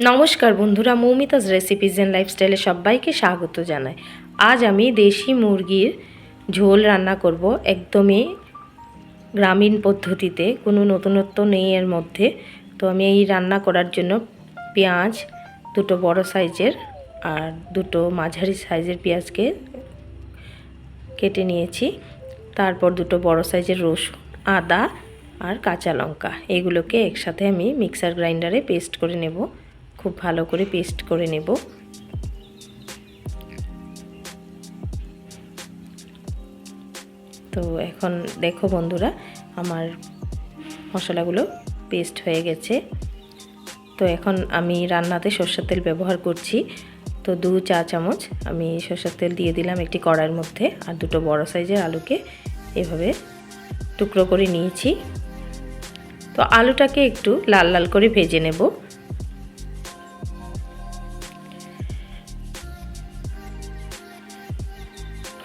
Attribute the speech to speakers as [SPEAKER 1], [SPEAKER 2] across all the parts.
[SPEAKER 1] নমস্কার বন্ধুরা মৌমিতাজ recipes and লাইফস্টাইলে সবাইকে স্বাগত জানাই। আজ আমি দেশি মুরগির ঝোল রান্না করব। একদমই গ্রামীণ পদ্ধতিতে, কোনো নতুনত্ব নেই এর মধ্যে। তো আমি এই রান্না করার জন্য পেঁয়াজ, দুটো বড় সাইজের আর দুটো মাঝারি সাইজের পেঁয়াজকে কেটে নিয়েছি। তারপর দুটো বড় সাইজের রসুন, আদা আর কাঁচা লঙ্কা, এগুলোকে একসাথে আমি মিক্সার গ্রাইন্ডারে পেস্ট করে নেব। খুব ভালো করে পেস্ট করে নেব। তো এখন দেখো বন্ধুরা, আমার মশলাগুলো পেস্ট হয়ে গেছে। তো এখন আমি রান্নাতে সর্ষের তেল ব্যবহার করছি। তো দু চা চামচ আমি সর্ষের তেল দিয়ে দিলাম একটি কড়াইয়ের মধ্যে আর দুটো বড় সাইজের আলুকে এভাবে টুকরো করে নিয়েছি। তো আলুটাকে একটু লাল লাল করে ভেজে নেব।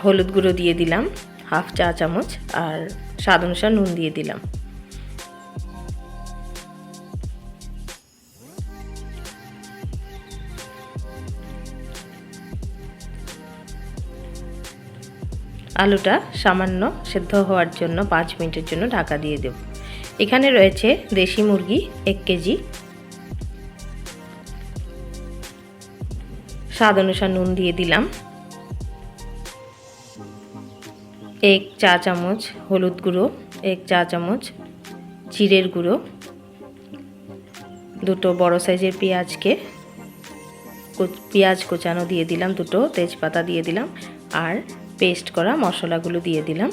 [SPEAKER 1] হলুদ গুঁড়ো দিয়ে দিলাম, হাফ চা চামচ, আর স্বাদ অনুসার নুন দিয়ে দিলাম। আলুটা সামান্য সেদ্ধ হওয়ার জন্য পাঁচ মিনিটের জন্য ঢাকা দিয়ে দেব। এখানে রয়েছে দেশি মুরগি, এক কেজি। স্বাদ অনুসার নুন দিয়ে দিলাম। এক চা চামচ হলুদ গুঁড়ো, এক চা চামচ জিরের গুঁড়ো, দুটো বড় সাইজের পেঁয়াজকে পেঁয়াজ কোচানো দিয়ে দিলাম, দুটো তেজপাতা দিয়ে দিলাম আর পেস্ট করা মশলাগুলো দিয়ে দিলাম।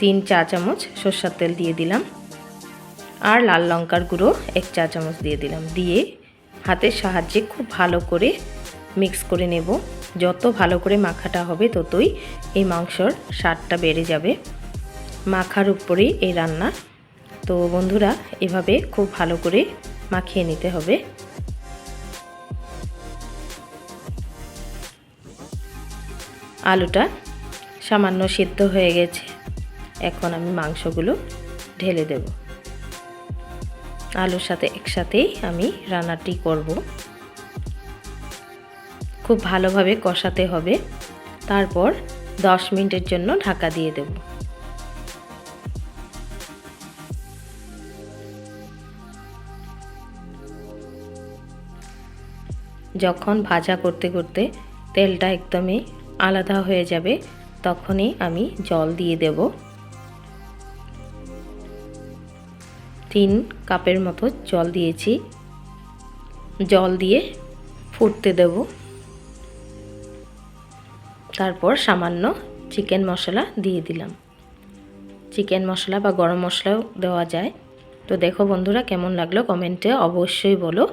[SPEAKER 1] তিন চা চামচ সর্ষার তেল দিয়ে দিলাম আর লাল লঙ্কার গুঁড়ো এক চা চামচ দিয়ে দিলাম। দিয়ে হাতের সাহায্যে খুব ভালো করে মিক্স করে নেব। যত ভালো করে মাখাটা হবে ততই এই মাংসর স্বাদটা বেড়ে যাবে। মাখার উপরেই এই রান্না। তো বন্ধুরা, এভাবে খুব ভালো করে মাখিয়ে নিতে হবে। আলুটা সামান্য সিদ্ধ হয়ে গেছে। এখন আমি মাংসগুলো ঢেলে দেব। আলুর সাথে একসাথেই আমি রান্নাটি করব। খুব ভালোভাবে কষাতে হবে। তারপর দশ মিনিটের জন্য ঢাকা দিয়ে দেব। যখন ভাজা করতে করতে তেলটা একদমই আলাদা হয়ে যাবে, তখনই আমি জল দিয়ে দেব। তিন কাপের মতো জল দিয়েছি। জল দিয়ে ফুটতে দেব। তারপর সামান্য চিকেন মশলা দিয়ে দিলাম। চিকেন মশলা বা গরম মশলাও দেওয়া যায়। তো দেখো বন্ধুরা কেমন লাগল কমেন্টে অবশ্যই বলো।